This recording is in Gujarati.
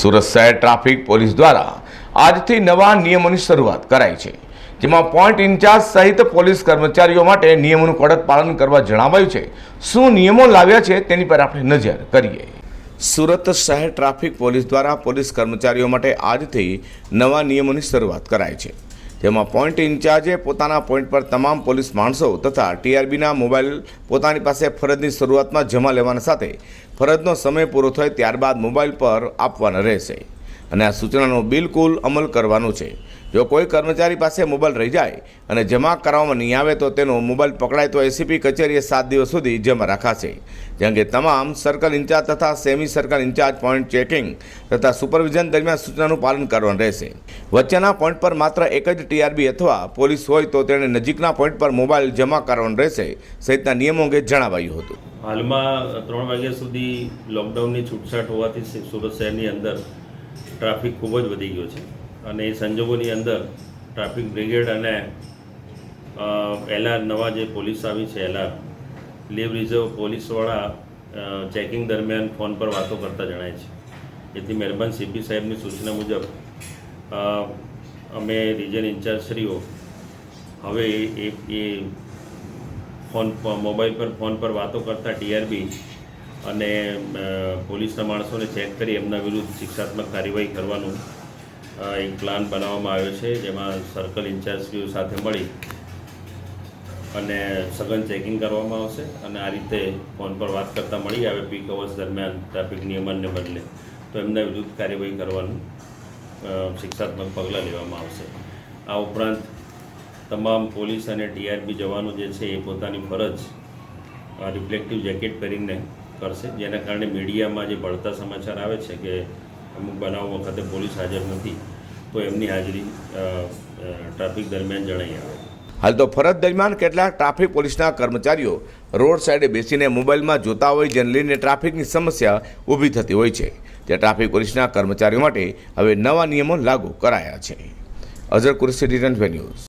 સુરત શહેર ટ્રાફિક પોલીસ દ્વારા આજથી નવા નિયમોની શરૂઆત કરાઈ છે. જેમાં પોઈન્ટ ઇન્ચાર્જ સહિત પોલીસ કર્મચારીઓ માટે નિયમોનું કડક પાલન કરવા જણાવાયું છે. શું નિયમો લાવ્યા છે તેની પર આપણે નજર કરીએ. સુરત શહેર ટ્રાફિક પોલીસ દ્વારા પોલીસ કર્મચારીઓ માટે આજથી નવા નિયમોની શરૂઆત કરાઈ છે. જેમાં પોઈન્ટ ઇન્ચાર્જે પોતાના પોઈન્ટ પર તમામ પોલીસ માણસો તથા ટીઆરબીના મોબાઈલ પોતાની પાસે ફરજની શરૂઆતમાં જમા લેવાના સાથે ફરજનો સમય પૂરો થાય ત્યારબાદ મોબાઈલ પર આપવાના રહેશે. અને આ સૂચનાનો બિલકુલ અમલ કરવાનો છે. જો કોઈ કર્મચારી પાસે મોબાઈલ રહી જાય અને જમા કરાવવામાં નહીં આવે તો તેનો મોબાઈલ પકડાય તો એસીપી કચેરીએ સાત દિવસ સુધી જમા રાખાશે. જેમ કે તમામ સર્કલ ઇન્ચાર્જ તથા semi circle incharge point checking તથા સુપરવિઝન દરમિયાન સૂચનાનું પાલન કરવાનું રહેશે. વચ્ચેના પોઈન્ટ પર માત્ર એક જ ટીઆરબી અથવા પોલીસ હોય તો તેણે નજીકના પોઈન્ટ પર મોબાઈલ જમા કરવાનો રહેશે સહિતના નિયમો અંગે જણાવાયું હતું. હાલમાં ત્રણ વાગ્યા સુધી લોકડાઉનની છૂટછાટ હોવાથી સુરત શહેરની અંદર ટ્રાફિક ખૂબ જ વધી ગયો છે. અને એ સંજોગોની અંદર ટ્રાફિક બ્રિગેડ અને એલઆર નવા જે પોલીસ આવી છે, એલઆર લીવ રિઝર્વ પોલીસવાળા ચેકિંગ દરમિયાન ફોન પર વાતો કરતા જણાય છે. એથી મહેરબાન સીપી સાહેબની સૂચના મુજબ અમે રિજન ઇન્ચાર્જશ્રીઓ હવે એ ફોન, મોબાઈલ પર ફોન પર વાતો કરતા ટીઆરબી અને પોલીસના માણસોને ચેક કરી એમના વિરુદ્ધ શિક્ષાત્મક કાર્યવાહી કરવાનું એક પ્લાન બનાવવામાં આવ્યો છે, જેમાં સર્કલ ઇન્ચાર્જશ્રીઓ સાથે મળી અને સઘન ચેકિંગ કરવામાં આવશે અને આ રીતે ફોન પર વાત કરતાં મળી આવે પીક અવર્સ દરમિયાન ટ્રાફિક નિયમનને બદલે. તો એમના વિરુદ્ધ કાર્યવાહી કરવાનું શિક્ષાત્મક પગલાં લેવામાં આવશે. આ ઉપરાંત તમામ પોલીસ અને ટીઆરબી જવાનો જે છે એ પોતાની ફરજ રિફ્લેક્ટિવ જેકેટ પહેરીને કરશે. જેના કારણે મીડિયામાં જે બળતા સમાચાર આવે છે કે અમુક બનાવ વખતે પોલીસ હાજર નથી, તો એમની હાજરી ટ્રાફિક દરમિયાન જણાઈ આવે. હાલ તો ફરજ દરમિયાન કેટલાક ટ્રાફિક પોલીસના કર્મચારીઓ રોડ સાઈડે બેસીને મોબાઈલમાં જોતા હોય, જેને લઈને ટ્રાફિકની સમસ્યા ઊભી થતી હોય છે. જે ટ્રાફિક પોલીસના કર્મચારીઓ માટે હવે નવા નિયમો લાગુ કરાયા છે. Azhar Kursi return news.